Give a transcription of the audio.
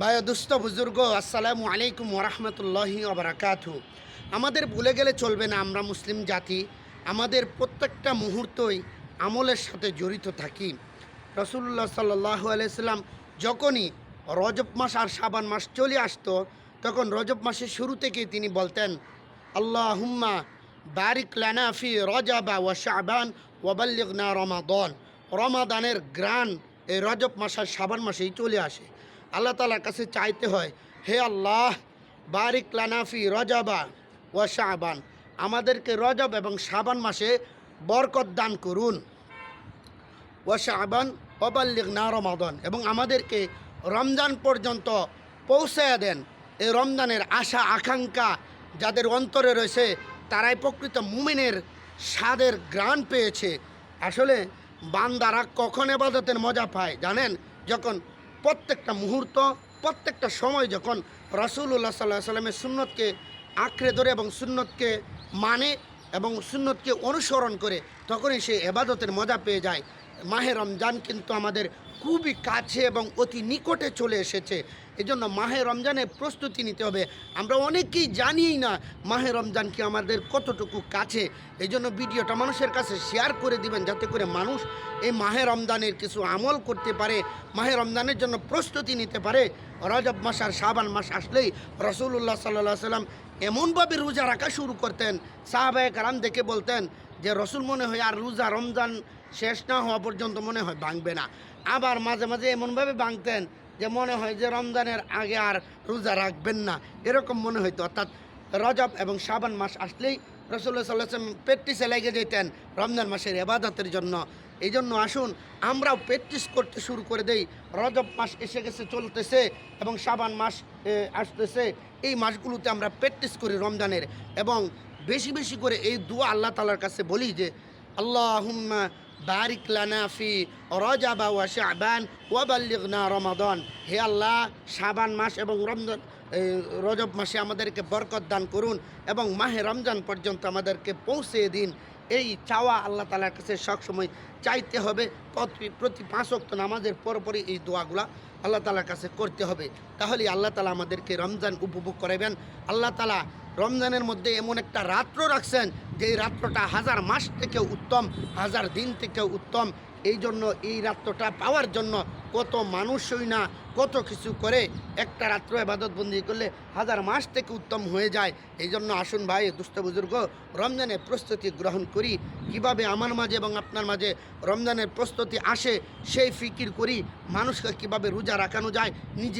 ভাই দুস্থ বুজুর্গ, আসসালামু আলাইকুম ওরহমতুল্লাহি ওবরাকাতু আমাদের ভুলে গেলে চলবে না, আমরা মুসলিম জাতি। আমাদের প্রত্যেকটা মুহূর্তই আমলের সাথে জড়িত থাকি। রসুল্লাহ সাল্লাহ আলাইসাল্লাম যখনই রজব মাস আর সাবান মাস চলে আসতো, তখন রজব মাসের শুরু থেকেই তিনি বলতেন আল্লাহ হুম্মা বারিক লানা ফি রজাবা ওয়া শাবান ওয়াবাল্লিগনা রমাদন। রমাদানের গ্রান এই রজব মাস আর সাবান মাসেই চলে আসে। আল্লাহ তালার কাছে চাইতে হয়, হে আল্লাহ, বারিক লানাফি রজাবা ওয়া শাবান, আমাদেরকে রজব এবং সাবান মাসে বরকত দান করুন। ও শাবান অবাল্লিক না রমাদন, এবং আমাদেরকে রমজান পর্যন্ত পৌঁছায়া দেন। এই রমজানের আশা, আকাঙ্ক্ষা যাদের অন্তরে রয়েছে, তারাই প্রকৃত মুমিনের স্বাদের গ্রাণ পেয়েছে। আসলে বান্দারা কখন এবাদতের মজা পায় জানেন? যখন প্রত্যেকটা মুহূর্ত, প্রত্যেকটা সময় যখন রাসুল্লাহ সাল্লাহ সাল্লামের সুন্নতকে আঁকড়ে ধরে এবং সুন্নতকে মানে এবং সুন্নতকে অনুসরণ করে, তখনই সে এবাদতের মজা পেয়ে যায়। মাহে রমজান কিন্তু আমাদের খুবই কাছে এবং অতি নিকটে চলে এসেছে। এজন্য মাহে রমজানের প্রস্তুতি নিতে হবে। আমরা অনেকেই জানিই না মাহে রমজান কি আমাদের কতটুকু কাছে। এই জন্য ভিডিওটা মানুষের কাছে শেয়ার করে দিবেন যাতে করে মানুষ এই মাহে রমজানের কিছু আমল করতে পারে, মাহে রমজানের জন্য প্রস্তুতি নিতে পারে। রজব মাস আর শাবান মাস আসলেই রসুল্লাহ সাল্লাহ সাল্লাম এমনভাবে রোজা রাখা শুরু করতেন। সাহাবায় কারাম দেখে বলতেন যে, রসুল মনে হয় আর রোজা রমজান শেষ না হওয়া পর্যন্ত মনে হয় ভাঙবে না। আবার মাঝে মাঝে এমনভাবে ভাঙতেন যে মনে হয় যে রমজানের আগে আর রোজা রাখবেন না। এরকম মনে হইতো। অর্থাৎ রজব এবং শাবান মাস আসলেই রসুল্লাহ সাল্লাহ প্র্যাকটিসে লেগে যেতেন রমজান মাসের এবাদতের জন্য। এই জন্য আসুন, আমরাও প্র্যাকটিস করতে শুরু করে দেই। রজব মাস এসে গেছে, চলতেছে এবং শাবান মাস আসতেছে। এই মাসগুলোতে আমরা প্র্যাকটিস করি রমজানের এবং বেশি বেশি করে এই দুয়া আল্লাহ তালার কাছে বলি যে আল্লাহুম্মা বারিক লানাফি রজাবা ওয়া শাবান ওয়া বাল্লিগনা রমাদান। হে আল্লাহ, শাবান মাস এবং রমজান রজব মাসে আমাদেরকে বরকত দান করুন এবং মাহে রমজান পর্যন্ত আমাদেরকে পৌঁছে দিন। এই চাওয়া আল্লাহ তালার কাছে সবসময় চাইতে হবে। প্রতি পাঁচ অক্ত নামাজের পরপরই এই দোয়াগুলা আল্লাহ তালার কাছে করতে হবে। তাহলে আল্লাহ তালা আমাদেরকে রমজান উপভোগ করাবেন আল্লাহ তালা রমজানের মধ্যে এমন একটা রাত্র রাখছেন যে রাত্রটা হাজার মাস থেকেও উত্তম, হাজার দিন থেকেও উত্তম। এই জন্য এই রাত্রটা পাওয়ার জন্য কত মানুষই না কত কিছু করে একটা রাত্র এবাদতবন্দি করলে হাজার মাস থেকে উত্তম হয়ে যায়। এই জন্য আসুন ভাই, দুস্থ বুজুর্গ রমজানের প্রস্তুতি গ্রহণ করি। কীভাবে আমার মাঝে এবং আপনার মাঝে রমজানের প্রস্তুতি আসে, সেই ফিকির করি। মানুষকে কীভাবে রোজা রাখানো যায়, নিজে